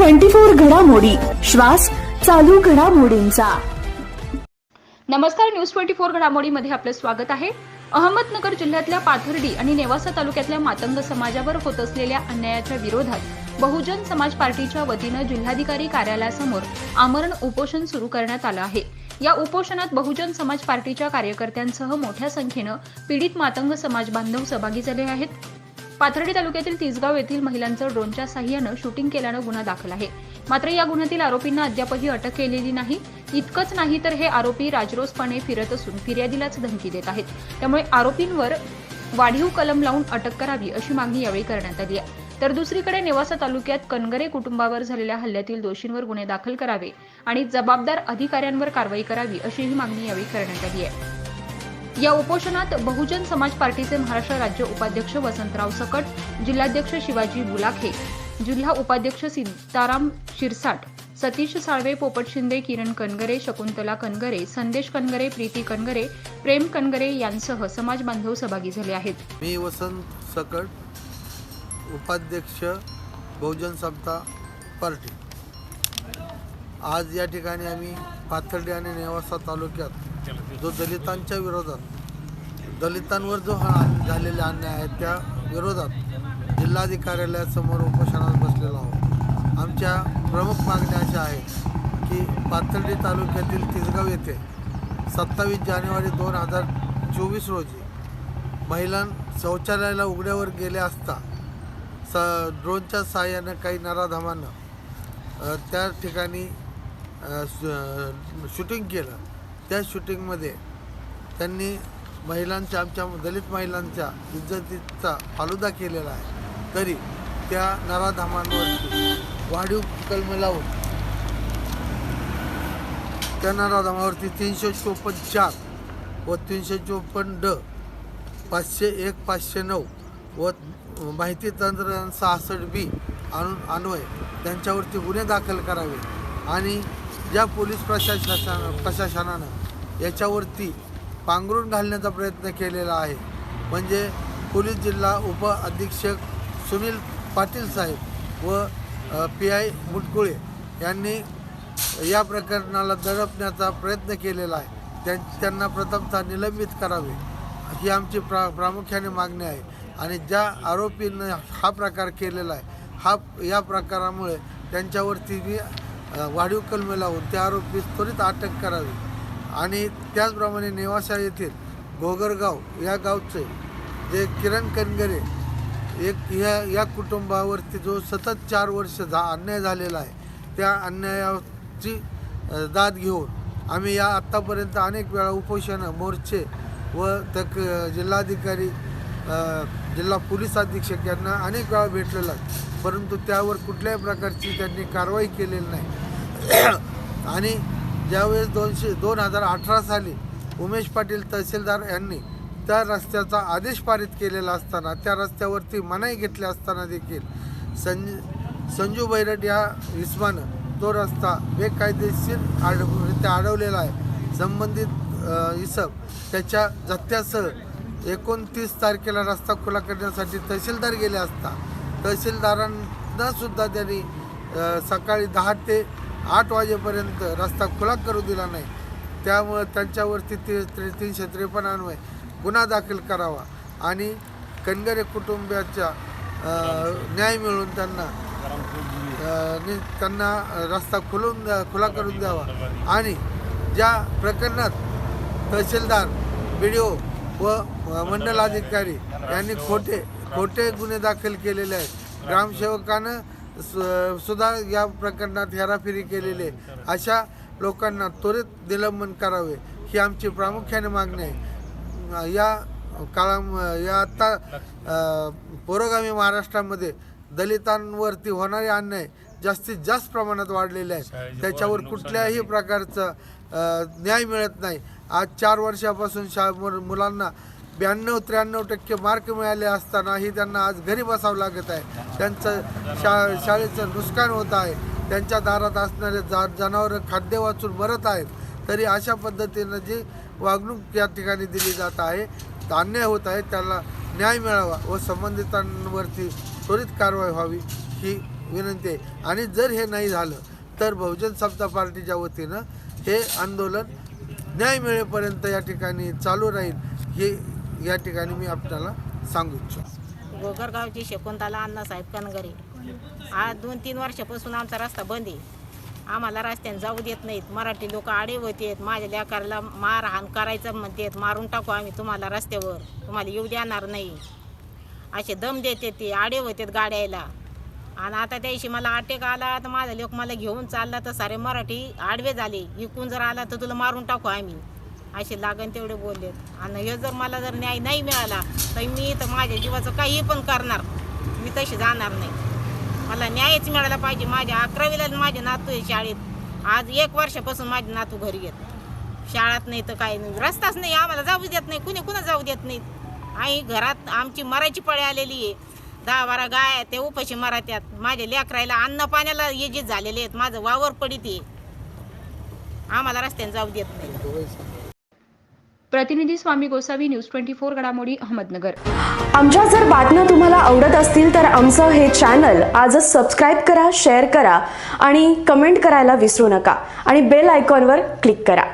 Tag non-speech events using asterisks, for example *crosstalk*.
Twenty four घडामोडी. श्वास चालू घडामोडींचा. नमस्कार न्यूज ट्वेंटी फोर घडामोडीमध्ये आपलं स्वागत आहे. अहमदनगर जिल्ह्यातल्या पाथर्डी आणि नेवासा तालुक्यातल्या मातंग समाजावर होत असलेल्या अन्यायाच्या विरोधात बहुजन समाज पार्टीच्या वतीनं जिल्हाधिकारी कार्यालयासमोर आमरण उपोषण सुरू करण्यात आलं आहे. या उपोषणात बहुजन समाज पार्टीच्या कार्यकर्त्यांसह मोठ्या संख्येनं पीडित मातंग समाज बांधव सहभागी झाले आहेत. पाथर्डी तालुक्यातील तिसगाव येथील महिलांचं ड्रोनच्या साह्यानं शूटिंग केल्यानं गुन्हा दाखल आहे. मात्र या गुन्ह्यातील आरोपींना अद्यापही अटक केलेली नाही. इतकंच नाही तर हे आरोपी राजरोसपणे फिरत असून फिर्यादीलाच धमकी देत आहेत. त्यामुळे आरोपींवर वाढीव कलम लावून अटक करावी अशी मागणी यावेळी करण्यात आली आहे. तर दुसरीकडे नेवासा तालुक्यात कनगरे कुटुंबावर झालेल्या हल्ल्यातील दोषींवर गुन्हे दाखल करावे आणि जबाबदार अधिकाऱ्यांवर कारवाई करावी अशीही मागणी यावेळी करण्यात आली आहे. या उपोषणात बहुजन समाज पार्टीचे महाराष्ट्र राज्य उपाध्यक्ष वसंतराव सकट जिल्हाध्यक्ष शिवाजी बुलाखे जिल्हा उपाध्यक्ष सीताराम शिरसाट सतीश साळवे पोपट शिंदे किरण कनगरे शकुंतला कनगरे संदेश कनगरे प्रीती कनगरे प्रेम कनगरे यांसह समाज बांधव सहभागी झाले आहेत. मी वसंत सकट उपाध्यक्ष बहुजन समता पार्टी. आज या ठिकाणी आम्ही पाथर्डी आणि नेवासा तालुक्यात जो दलितांच्या विरोधात दलितांवर जो हा झालेले झालेला अन्याय आहे त्या विरोधात जिल्हाधिकार्यालयासमोर उपोषणात बसलेलो आहोत. आमच्या प्रमुख मागण्या अशा आहेत की पाथर्डी तालुक्यातील तिसगाव येथे सत्तावीस जानेवारी दोन हजार चोवीस रोजी महिलां शौचालयाला उघड्यावर गेले असता स ड्रोनच्या सहाय्यानं काही नराधमानं त्या ठिकाणी श- शूटिंग केलं. त्या शूटिंगमध्ये त्यांनी महिलांच्या आमच्या दलित महिलांच्या इज्जतीचा फालुदा केलेला आहे. तरी त्या नराधामांवर वाढीव कलम लावून त्या नराधामावरती तीनशे चोपन्न चार व तीनशे चोपन्न ड पाचशे एक पाचशे नऊ व माहिती तंत्रज्ञान सहासष्ट बी आणून अन्वय त्यांच्यावरती गुन्हे दाखल करावे आणि ज्या पोलीस प्रशासना प्रशासनानं याच्यावरती पांघरून घालण्याचा प्रयत्न केलेला आहे म्हणजे पोलीस जिल्हा उप अधीक्षक सुनील पाटील साहेब व पी आय मुटकुळे यांनी या प्रकरणाला दडपण्याचा प्रयत्न केलेला आहे. त्यां त्यांना प्रथमतः निलंबित करावे ही आमची प्रा प्रामुख्याने मागणी आहे. आणि ज्या आरोपीनं हा प्रकार केलेला आहे हा या प्रकारामुळे त्यांच्यावरती मी वाढीव कलमे लावून त्या आरोपीस त्वरित अटक करावी. आणि त्याचप्रमाणे नेवासा येथील घोगरगाव या गावचे जे किरण कनगरे एक या या कुटुंबावरती जो सतत चार वर्ष झा अन्याय झालेला आहे त्या अन्यायाची दाद घेऊन आम्ही या आत्तापर्यंत अनेक वेळा उपोषणं मोर्चे व तक जिल्हाधिकारी जिल्हा पोलीस अधीक्षक यांना अनेक वेळा भेटलेला परंतु त्यावर कुठल्याही प्रकारची त्यांनी कारवाई केलेली नाही. *clears throat* आणि ज्यावेळेस दोनशे दोन हजार अठरा साली उमेश पाटील तहसीलदार यांनी त्या रस्त्याचा आदेश पारित केलेला असताना त्या रस्त्यावरती मनाई घेतली असताना देखील संज संजू बैरट या इस्मानं तो रस्ता बेकायदेशीर आड म्हणजे त्या अडवलेला आहे. संबंधित इसम त्याच्या जत्त्यासह एकोणतीस तारखेला रस्ता खुला करण्यासाठी तहसीलदार गेले असता तहसीलदारांना सुद्धा त्यांनी सकाळी दहा ते आठ वाजेपर्यंत रस्ता खुला करू दिला नाही. त्यामुळं त्यांच्यावरती ते त्रे- तीनशे त्रेपन्न अन्वय गुन्हा दाखल करावा आणि कनगरे कुटुंबियाच्या न्याय मिळून त्यांना नि- त्यांना रस्ता खुलून द्या खुला करून द्यावा. आणि ज्या प्रकरणात तहसीलदार बी डी ओ व मंडलाधिकारी यांनी खोटे खोटे गुन्हे दाखल केलेले आहेत. ग्रामसेवकानं सु- सुद्धा या प्रकरणात हेराफेरी केलेली आहे. अशा लोकांना त्वरित निलंबन करावे ही आमची प्रामुख्याने मागणी आहे. या काळा या आत्ता पुरोगामी महाराष्ट्रामध्ये दलितांवरती होणारे अन्याय जास्तीत जास्त प्रमाणात वाढलेले आहेत. त्याच्यावर कुठल्याही प्रकारचं न्याय मिळत नाही. आज चार वर्षापासून शा मुलांना ब्याण्णव त्र्याण्णव टक्के मार्क मिळाले असतानाही त्यांना आज घरी बसावं लागत आहे. त्यांचं शा शाळेचं नुकसान होत आहे. त्यांच्या दारात असणारे जा जनावरं खाद्य वाचून मरत आहेत. तरी अशा पद्धतीनं जी वागणूक या ठिकाणी दिली जात आहे अन्याय होत आहे त्याला न्याय मिळावा व संबंधितांवरती त्वरित कारवाई व्हावी ही विनंती आहे. आणि जर हे नाही झालं तर बहुजन समता पार्टीच्या वतीनं हे आंदोलन न्याय मिळेपर्यंत या ठिकाणी चालू राहील हे या ठिकाणी मी आपल्याला सांगू इच्छितो. गोगरगावची शकुंतला अण्णासाहेब कनगरे आज दोन तीन वर्षापासून आमचा रस्ता बंद आहे. आम्हाला रस्त्याने जाऊ देत नाहीत. मराठी लोक आडे होतेत माझ्या लेकराला मारहाण करायचं म्हणतेत. मारून टाकू आम्ही तुम्हाला रस्त्यावर. तुम्हाला येऊ देणार नाही. असे दम देते ते. आडे होतेत गाड्याला. आणि आता त्याशी मला अटॅक आला तर माझा लोक मला घेऊन चालला तर सारे मराठी आडवे झाले. इकून जर आला तर तुला मारून टाकू आम्ही. असे लागण तेवढे बोललेत. आणि हे जर मला जर न्याय नाही मिळाला तर मी तर माझ्या जीवाचं काही पण करणार. मी तशी जाणार नाही. मला न्यायच मिळाला पाहिजे. माझ्या अकरावीला माझे नातू आहे शाळेत. आज एक वर्षापासून माझे नातू घरी येत शाळात नाही तर काही नाही. रस्ताच नाही. आम्हाला जाऊ देत नाही. कुणी कुणा जाऊ देत नाहीत आई घरात आमची मरायची पळी आलेली आहे. दहा बारा गाय आहेत, ते उपाशी मरात्यात. माझ्या लेकरायला अन्न पाण्याला ये जे झालेले आहेत माझं वावर पडित आहे. आम्हाला रस्त्याने जाऊ देत नाही. प्रतिनिधी Swami Gosavi news twenty four घडामोडी अहमदनगर. आमच्या जर बातम्या तुम्हाला आवडत असतील तर आमचं हे चॅनल आजच सबस्क्राईब करा शेअर करा आणि कमेंट करायला विसरू नका. आणि बेल आयकॉनवर क्लिक करा.